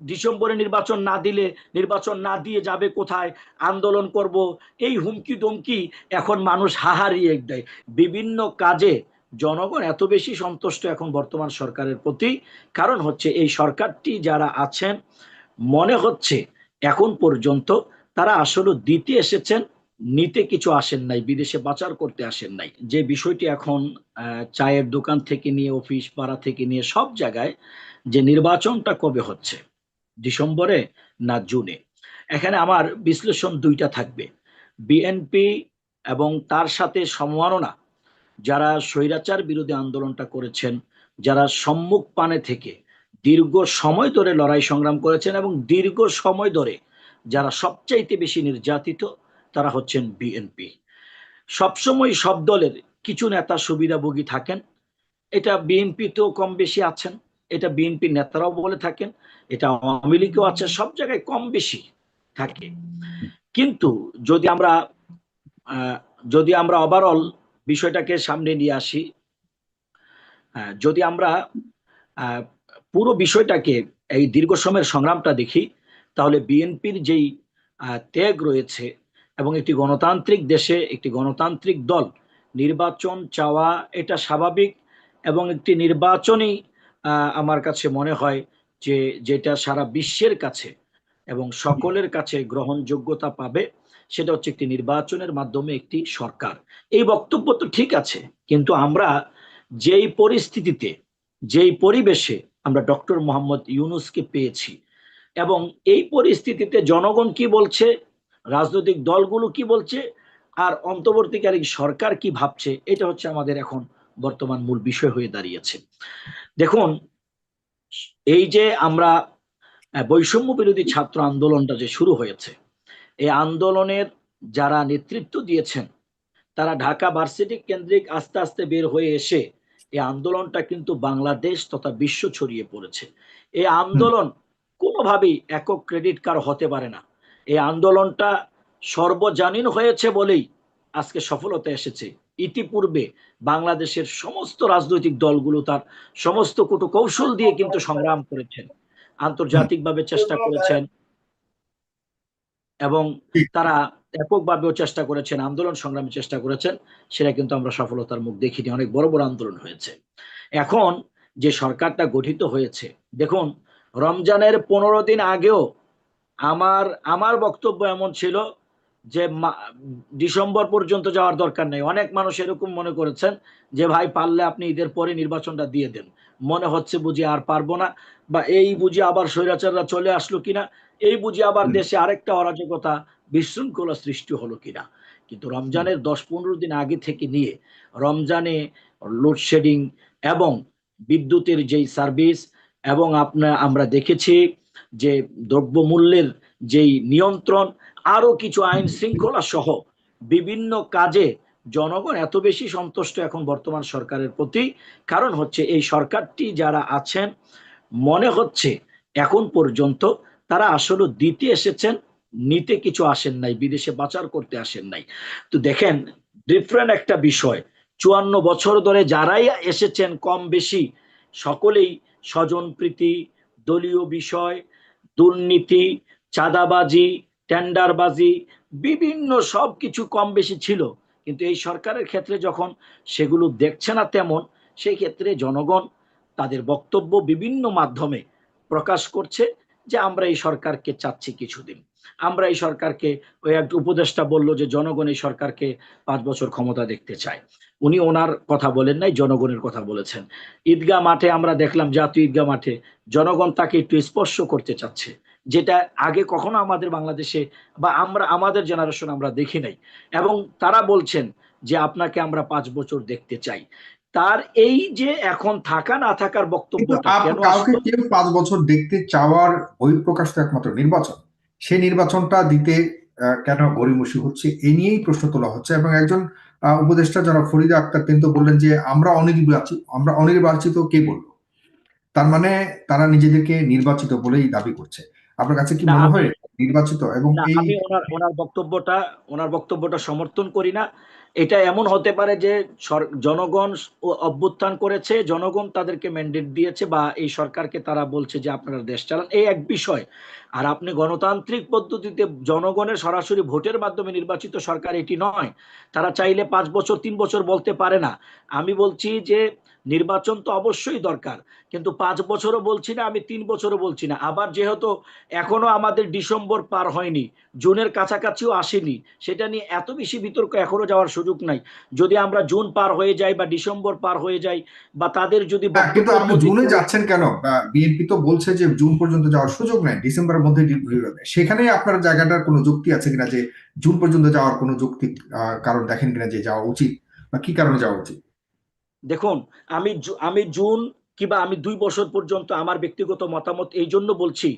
ডিসেম্বরে নির্বাচন না দিলে, নির্বাচন না দিয়ে যাবে কোথায়? আন্দোলন করব। এই হুমকি দমকি এখন মানুষ হাহারিয়ে দেয়। বিভিন্ন কাজে জনগণ এত বেশি সন্তুষ্ট এখন বর্তমান সরকারের প্রতি। কারণ হচ্ছে এই সরকারটি যারা আছেন, মনে হচ্ছে এখন পর্যন্ত তারা আসলে দিতে এসেছেন, নিতে কিছু আসেন নাই, বিদেশে পাচার করতে আসেন নাই। যে বিষয়টি এখন চায়ের দোকান থেকে নিয়ে, অফিস পাড়া থেকে নিয়ে সব জায়গায় যে নির্বাচনটা কবে হচ্ছে। ডিসেম্বরে না জুনে। এখানে আমার বিশ্লেষণ দুইটা থাকবে। বিএনপি এবং তার সাথে সম্মাননা, যারা স্বৈরাচার বিরোধী আন্দোলনটা করেছেন, যারা সম্মুখ পানে থেকে দীর্ঘ সময় ধরে লড়াই সংগ্রাম করেছেন এবং দীর্ঘ সময় ধরে যারা সবচাইতে বেশি নির্যাতিত, তারা হচ্ছেন বিএনপি। সবসময় সব দলের কিছু নেতা সুবিধাভোগী থাকেন। এটা বিএনপিতেও কম বেশি আছেন। এটা বিএনপি নেতারাও বলে থাকেন এটা আওয়ামী লীগও আছে সব জায়গায় কম বেশি থাকে। কিন্তু যদি আমরা যদি আমরা ওভারঅল বিষয়টাকে সামনে নিয়ে আসি যদি আমরা পুরো বিষয়টাকে এই দীর্ঘ সময়ের সংগ্রামটা দেখি তাহলে বিএনপির যেই ত্যাগ রয়েছে এবং একটি গণতান্ত্রিক দেশে একটি গণতান্ত্রিক দল নির্বাচন চাওয়া এটা স্বাভাবিক এবং একটি নির্বাচনই আহ, আমার কাছে মনে হয় যে যেটা সারা বিশ্বের কাছে এবং সকলের কাছে গ্রহণযোগ্যতা পাবে, সেটা হচ্ছে একটি নির্বাচনের মাধ্যমে একটি সরকার। এই বক্তব্য তো ঠিক আছে, কিন্তু আমরা যেই পরিস্থিতিতে, যেই পরিবেশে আমরা ডক্টর মোহাম্মদ ইউনুসকে পেয়েছি এবং এই পরিস্থিতিতে জনগণ কি বলছে, রাজনৈতিক দলগুলো কি বলছে, আর অন্তর্বর্তীকালীন সরকার কি ভাবছে, এটা হচ্ছে আমাদের এখন বর্তমান মূল বিষয় হয়ে দাঁড়িয়েছে। দেখুন, এই যে আমরা বৈষম্য বিরোধী ছাত্র আন্দোলনটা যে শুরু হয়েছে এই আন্দোলনের যারা নেতৃত্ব দিয়েছেন, তারা ঢাকা ভার্সিটি কেন্দ্রিক আস্তে আস্তে বের হয়ে এসে এই আন্দোলনটা কিন্তু বাংলাদেশ তথা বিশ্ব ছড়িয়ে পড়েছে। এই আন্দোলন কোনোভাবেই একক ক্রেডিট কার হতে পারে না। এই আন্দোলনটা সর্বজনীন হয়েছে বলেই আজকে সফলতা এসেছে। ইতিপূর্বে বাংলাদেশের সমস্ত রাজনৈতিক দলগুলো তার সমস্ত কুটু কৌশল দিয়ে কিন্তু সংগ্রাম করেছেন আন্তর্জাতিকভাবে চেষ্টা করেছেন এবং তারা এককভাবেও চেষ্টা করেছেন আন্দোলন সংগ্রামে চেষ্টা করেছেন সেটা কিন্তু আমরা সফলতার মুখ দেখিনি অনেক বড় বড় আন্দোলন হয়েছে। এখন যে সরকারটা গঠিত হয়েছে দেখুন রমজানের পনেরো দিন আগেও আমার আমার বক্তব্য এমন ছিল যে মা- ডিসেম্বর পর্যন্ত যাওয়ার দরকার নেই। অনেক মানুষ এরকম মনে করেছেন যে ভাই পারলে আপনি ঈদের পরে নির্বাচনটা দিয়ে দেন। মনে হচ্ছে বুঝি আর পারব না। বা এই বুঝি আবার স্বৈরাচাররা চলে আসলো কিনা এই বুঝি আবার দেশে আরেকটা অরাজকতা বিশৃঙ্খলা সৃষ্টি হলো কিনা। কিন্তু রমজানের দশ পনেরো দিন আগে থেকে নিয়ে রমজানে লোডশেডিং এবং বিদ্যুতের যেই সার্ভিস এবং আপনার আমরা দেখেছি যে দ্রব্যমূল্যের যেই নিয়ন্ত্রণ আরও কিছু আইন শৃঙ্খলা সহ বিভিন্ন কাজে জনগণ এত বেশি সন্তুষ্ট এখন বর্তমান সরকারের প্রতি। কারণ হচ্ছে এই সরকারটি যারা আছেন, মনে হচ্ছে এখন পর্যন্ত তারা আসলে দিতে এসেছেন, নিতে কিছু আসেন নাই, বিদেশে পাচার করতে আসেন নাই। তো দেখেন ডিফারেন্ট একটা বিষয়। চুয়ান্ন বছর ধরে যারাই এসেছেন কম বেশি, সকলেই স্বজনপ্রীতি দলীয় বিষয়, দুর্নীতি, চাঁদাবাজি টেন্ডারবাজি, বিভিন্ন সব কিছু কম বেশি ছিল। কিন্তু এই সরকারের ক্ষেত্রে যখন সেগুলো দেখছে না তেমন, সেই ক্ষেত্রে জনগণ তাদের বক্তব্য বিভিন্ন মাধ্যমে প্রকাশ করছে যে, আমরা এই সরকারকে চাচ্ছি কিছুদিন। আমরা এই সরকারকে ওই এক উপদেষ্টা বলল যে, জনগণ এই সরকারকে পাঁচ বছর ক্ষমতা দেখতে চায়। উনি ওনার কথা বলেন নাই, জনগণের কথা বলেছেন। ঈদগাহ মাঠে আমরা দেখলাম জাতীয় ঈদগাহ মাঠে জনগণ তাকে একটু স্পর্শ করতে চাচ্ছে। যেটা আগে কখনো আমাদের বাংলাদেশে বা আমরা আমাদের জেনারেশন আমরা দেখি নাই। এবং তারা বলছেন যে আপনাকে আমরা পাঁচ বছর দেখতে চাই। তার এই যে এখন থাকা না থাকার কিন্তু কাউকে কেউ পাঁচ বছর দেখতে চাওয়ার বহিঃপ্রকাশ তো একমাত্র নির্বাচন। সেই নির্বাচনটা দিতে আহ, কেন গড়িমসি হচ্ছে এই নিয়েই প্রশ্ন তোলা হচ্ছে। এবং একজন উপদেষ্টা যারা ফরিদা আক্তার তিনি তো বললেন যে আমরা অনির্বাচিত আমরা অনির্বাচিত কে বলব? তার মানে তারা নিজেদেরকে নির্বাচিত বলেই দাবি করছে। আপনার কাছে কি মনে হয় নির্বাচিত এবং এই আমি ওনার ওনার বক্তব্যটা ওনার বক্তব্যটা সমর্থন করি না। এটা এমন হতে পারে যে জনগণ অভ্যুত্থান করেছে জনগণ তাদেরকে ম্যান্ডেট দিয়েছে বা এই সরকারকে তারা বলছে যে আপনারা দেশ চালান। এই এক বিষয়। আর আপনি গণতান্ত্রিক পদ্ধতিতে জনগণের সরাসরি ভোটের মাধ্যমে নির্বাচিত সরকার এটি নয়। তারা চাইলে পাঁচ বছর তিন বছর বলতে পারে না। আমি বলছি যে নির্বাচন তো অবশ্যই দরকার কিন্তু পাঁচ বছরও বলছি না আমি তিন বছরও বলছি না। আবার যেহেতু এখনও আমাদের ডিসেম্বর পার হয়নি জুনের কাছাকাছিও আসেনি সেটা নিয়ে এত বেশি বিতর্ক এখনও যাওয়ার সুযোগ নাই। যদি আমরা জুন পার হয়ে যাই বা ডিসেম্বর পার হয়ে যাই বা তাদের যদি হ্যাঁ, কিন্তু আপনি জুনে যাচ্ছেন কেন? বিএনপি তো বলছে যে জুন পর্যন্ত যাওয়ার সুযোগ নাই ডিসেম্বরের মধ্যে সেখানে আপনার জায়গাটার কোনো যুক্তি আছে কিনা যে জুন পর্যন্ত যাওয়ার কোনো যুক্তি কারণ দেখেন কিনা যে যাওয়া উচিত বা কি কারণে যাওয়া উচিত? দেখুন, আমি আমি জুন কিংবা আমি দুই বছর পর্যন্ত আমার ব্যক্তিগত মতামত এই জন্য বলছি,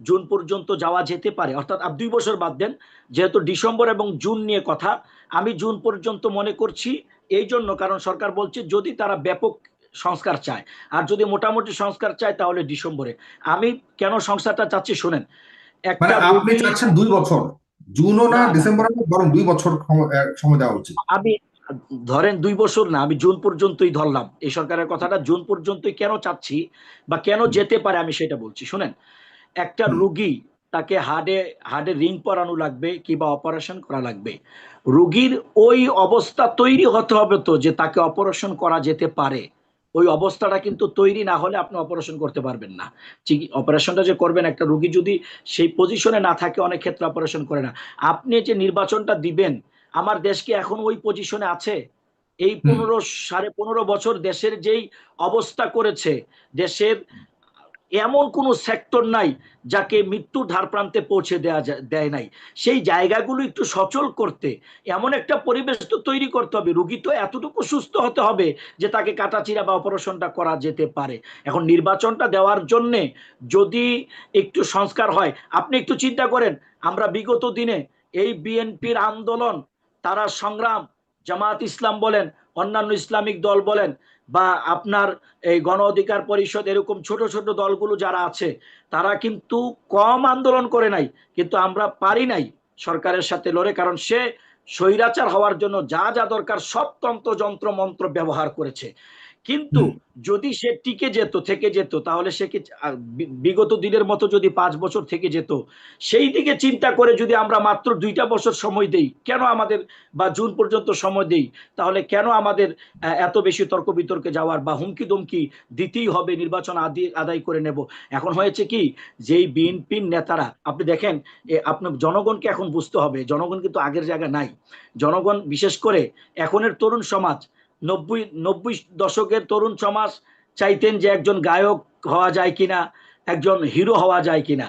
জুন পর্যন্ত যাওয়া যেতে পারে। অর্থাৎ আপনি দুই বছর বাদ দেন, যেহেতু ডিসেম্বর এবং জুন নিয়ে কথা, আমি জুন পর্যন্ত মনে করছি এই জন্য, কারণ সরকার বলছে যদি তারা ব্যাপক সংস্কার চায়। আর যদি মোটামুটি সংস্কার চায় তাহলে ডিসেম্বরে। আমি কেন সংস্কারটা চাচ্ছি শোনেন মানে একটা আপনি রোগী- চাচ্ছেন দুই বছর। জুনও না না, না। ডিসেম্বরও না বরং দুই বছর সময় দেওয়া উচিত। আমি ধরেন দুই বছর না আমি জুন পর্যন্তই ধরলাম। এই সরকারের কথাটা জুন পর্যন্তই কেন চাচ্ছি বা কেন যেতে পারে আমি সেটা বলছি। শুনেন একটা রুগী তাকে হার্ডে হার্ডে রিং পরানো লাগবে কিংবা অপারেশন করা লাগবে। রুগীর ওই অবস্থা তৈরি হতে হবে তো যে তাকে অপারেশন করা যেতে পারে। ওই অবস্থাটা কিন্তু তৈরি না হলে আপনি অপারেশন করতে পারবেন না। অপারেশনটা যে করবেন একটা রুগী যদি সেই পজিশনে না থাকে অনেক ক্ষেত্রে অপারেশন করে না। আপনি যে নির্বাচনটা দিবেন আমার দেশকে এখন ওই পজিশনে আছে? এই পনেরো সাড়ে পনেরো বছর দেশের যেই অবস্থা করেছে দেশের এমন কোনো সেক্টর নাই যাকে মৃত্যুর ধার প্রান্তে পৌঁছে দেওয়া যায়- দেয় নাই। সেই জায়গাগুলো একটু সচল করতে, এমন একটা পরিবেশ তো তৈরি করতে হবে। রুগী তো এতটুকু সুস্থ হতে হবে যে তাকে কাটাচিরা বা অপারেশনটা করা যেতে পারে। এখন নির্বাচনটা দেওয়ার জন্যে যদি একটু সংস্কার হয়, আপনি একটু চিন্তা করেন, আমরা বিগত দিনে এই বিএনপির আন্দোলন তারা সংগ্রাম জামাত ইসলাম বলেন, অন্যান্য ইসলামিক দল বলেন বা আপনার এই গণ অধিকার পরিষদ এরকম ছোট ছোট দলগুলো যারা আছে, তারা কিন্তু কম আন্দোলন করে নাই, কিন্তু আমরা পারি নাই সরকারের সাথে লড়ে, কারণ সে স্বৈরাচার হওয়ার জন্য যা যা দরকার সব তন্ত্র যন্ত্র মন্ত্র ব্যবহার করেছে। কিন্তু যদি সে টিকে যেত থেকে যেত তাহলে সে কি বিগত দিনের মতো যদি পাঁচ বছর থেকে যেত? সেই দিকে চিন্তা করে যদি আমরা মাত্র দুইটা বছর সময় দেই কেন আমাদের বা জুন পর্যন্ত সময় দেই তাহলে কেন আমাদের এত বেশি তর্ক বিতর্কে যাওয়ার বা হুমকি দমকি দিতেই হবে নির্বাচন আদি আদায় করে নেব? এখন হয়েছে কি যেই বিএনপির নেতারা আপনি দেখেন আপনার জনগণকে এখন বুঝতে হবে জনগণ কিন্তু আগের জায়গায় নাই। জনগণ বিশেষ করে এখনের তরুণ সমাজ নব্বই নব্বই দশকের তরুণ সমাজ চাইতেন যে একজন গায়ক হওয়া যায় কিনা। একজন হিরো হওয়া যায় কিনা।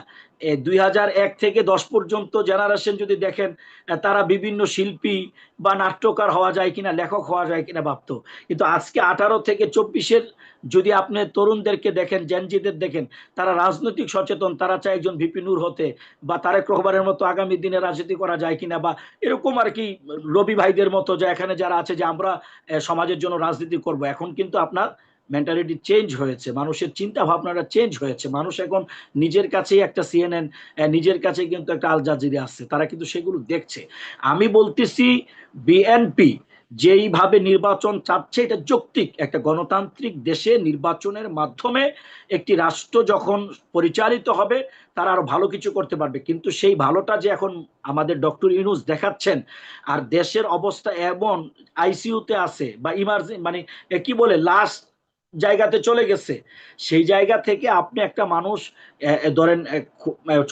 দুই হাজার এক থেকে দশ পর্যন্ত জেনারেশন যদি দেখেন তারা বিভিন্ন শিল্পী বা নাট্যকার হওয়া যায় কিনা, লেখক হওয়া যায় কিনা ভাবতো। কিন্তু আজকে আঠারো থেকে চব্বিশের যদি আপনি তরুণদেরকে দেখেন জেনজিদের দেখেন, তারা রাজনৈতিক সচেতন, তারা চায় একজন ভিপি নূর হতে বা তারেক রহমানের মতো আগামী দিনে রাজনীতি করা যায় কিনা বা এরকম আর কি রবি ভাইদের মতো যে এখানে যারা আছে যে আমরা সমাজের জন্য রাজনীতি করব। এখন কিন্তু আপনার মেন্টালিটি চেঞ্জ হয়েছে, মানুষের চিন্তা ভাবনাটা চেঞ্জ হয়েছে। মানুষ এখন নিজের কাছেই একটা সিএনএন নিজের কাছে কিন্তু একটা আল জাজিরা আছে তারা কিন্তু সেগুলো দেখছে। আমি বলতেছি বিএনপি যেইভাবে নির্বাচন চাচ্ছে, এটা যৌক্তিক। একটা গণতান্ত্রিক দেশে নির্বাচনের মাধ্যমে একটি রাষ্ট্র যখন পরিচালিত হবে, তারা আরও ভালো কিছু করতে পারবে। কিন্তু সেই ভালোটা যে এখন আমাদের ডক্টর ইউনুস দেখাচ্ছেন, আর দেশের অবস্থা এমন আইসিইউতে আছে, বা ইমার্জেন্সি মানে কি বলে লাস্ট জায়গাতে চলে গেছে। সেই জায়গা থেকে আপনি একটা মানুষ ধরেন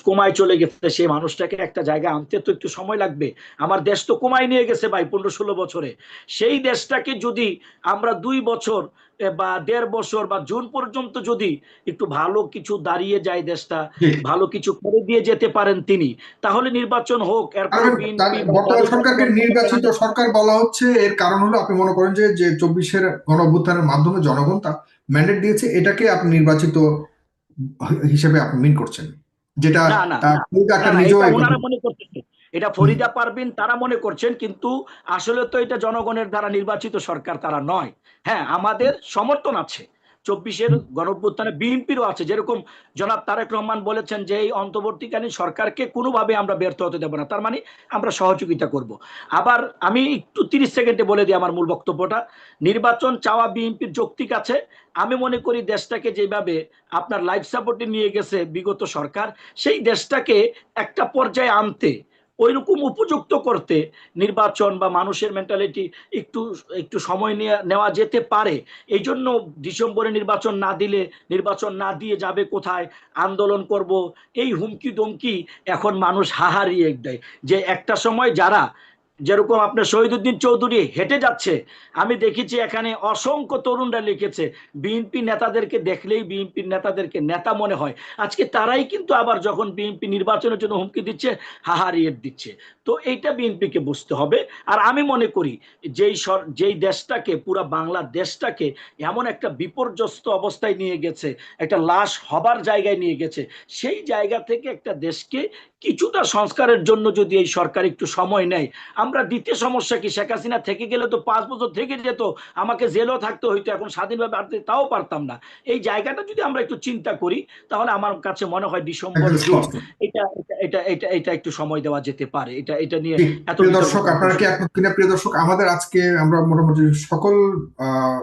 কোমায় চলে গেছে সেই মানুষটাকে একটা জায়গায় আনতে তো একটু সময় লাগবে। আমার দেশ তো কোমায় নিয়ে গেছে ভাই পনেরো ষোলো বছরে। সেই দেশটাকে যদি আমরা দুই বছর বা দেড় বছর বা জুন পর্যন্ত যদি একটু ভালো কিছু দাঁড়িয়ে যায় দেশটা ভালো কিছু করে দিয়ে যেতে পারেন তিনি তাহলে নির্বাচন হোক বর্তমান সরকারকে নির্বাচিত সরকার বলা হচ্ছে এর কারণ হলো আপনি মনে করেন যে যে চব্বিশের গণ অভ্যুত্থানের মাধ্যমে জনগণ তা ম্যান্ডেট দিয়েছে এটাকে আপনি নির্বাচিত হিসেবে আপনি মিন করছেন। যেটা ওনারা মনে করতেছে। এটা ফরিদা পারবিন তারা মনে করছেন কিন্তু আসলে তো এটা জনগণের দ্বারা নির্বাচিত সরকার তারা নয়। হ্যাঁ আমাদের সমর্থন আছে। চব্বিশের গণঅভ্যুত্থানে বিএনপিরও আছে। যেরকম জনাব তারেক রহমান বলেছেন যে, এই অন্তর্বর্তীকালীন সরকারকে কোনোভাবে আমরা ব্যর্থ হতে দেব না। তার মানে আমরা সহযোগিতা করব। আবার আমি একটু তিরিশ সেকেন্ডে বলে দিই আমার মূল বক্তব্যটা। নির্বাচন চাওয়া বিএনপির যৌক্তিক আছে। আমি মনে করি দেশটাকে যেভাবে আপনার লাইফ সাপোর্টে নিয়ে গেছে বিগত সরকার, সেই দেশটাকে একটা পর্যায়ে আনতে ওইরকম উপযুক্ত করতে নির্বাচন বা মানুষের মেন্টালিটি একটু একটু সময় নিয়ে, নেওয়া যেতে পারে। এই জন্য ডিসেম্বরে নির্বাচন না দিলে, নির্বাচন না দিয়ে যাবে কোথায়? আন্দোলন করব। এই হুমকি দমকি এখন মানুষ হাহারিয়ে দেয়। যে একটা সময় যারা যেরকম আপনার শহীদুদ্দিন চৌধুরী হেঁটে যাচ্ছে, আমি দেখেছি এখানে অসংখ্য তরুণরা লিখেছে, বিএনপি নেতাদেরকে দেখলেই বিএনপির নেতাদেরকে নেতা মনে হয়। আজকে তারাই কিন্তু আবার যখন বিএনপি নির্বাচনের জন্য হুমকি দিচ্ছে হাহারিয়ে দিচ্ছে। তো এইটা বিএনপিকে বুঝতে হবে। আর আমি মনে করি, যেই যেই দেশটাকে, পুরা বাংলা দেশটাকে এমন একটা বিপর্যস্ত অবস্থায় নিয়ে গেছে, একটা লাশ হবার জায়গায় নিয়ে গেছে, সেই জায়গা থেকে একটা দেশকে কিছুটা সংস্কারের জন্য যদি এই সরকার একটু সময় নেয় আমরা দ্বিতীয় সমস্যা কি? শেখ হাসিনা থেকে গেলে তো পাঁচ বছর থেকে যেত আমাকে জেলও থাকতে হইতো এখন স্বাধীনভাবে আসতে তাও পারতাম না। এই জায়গাটা যদি আমরা একটু চিন্তা করি তাহলে আমার কাছে মনে হয় ডিসেম্বর। এটা এটা এটা এটা একটু সময় দেওয়া যেতে পারে। এটা এটা নিয়ে এত দর্শক আপনারা কি একমত কিনা? প্রিয় দর্শক আমাদের আজকে আমরা মোটামুটি সকল আহ,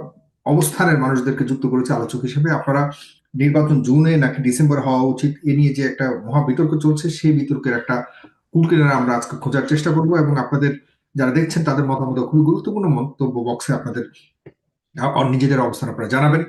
অবস্থানের মানুষদেরকে যুক্ত করেছি আলোচক হিসেবে। আপনারা নির্বাচন জুনে নাকি ডিসেম্বর হওয়া উচিত, এ নিয়ে যে একটা মহা বিতর্ক চলছে, সেই বিতর্কের একটা কুলকিনারা আমরা আজকে খোঁজার চেষ্টা করব এবং আপনাদের যারা দেখছেন, তাদের মতামত খুবই গুরুত্বপূর্ণ মন্তব্য বক্সে আপনাদের নিজেদের অবস্থান আপনারা জানাবেন।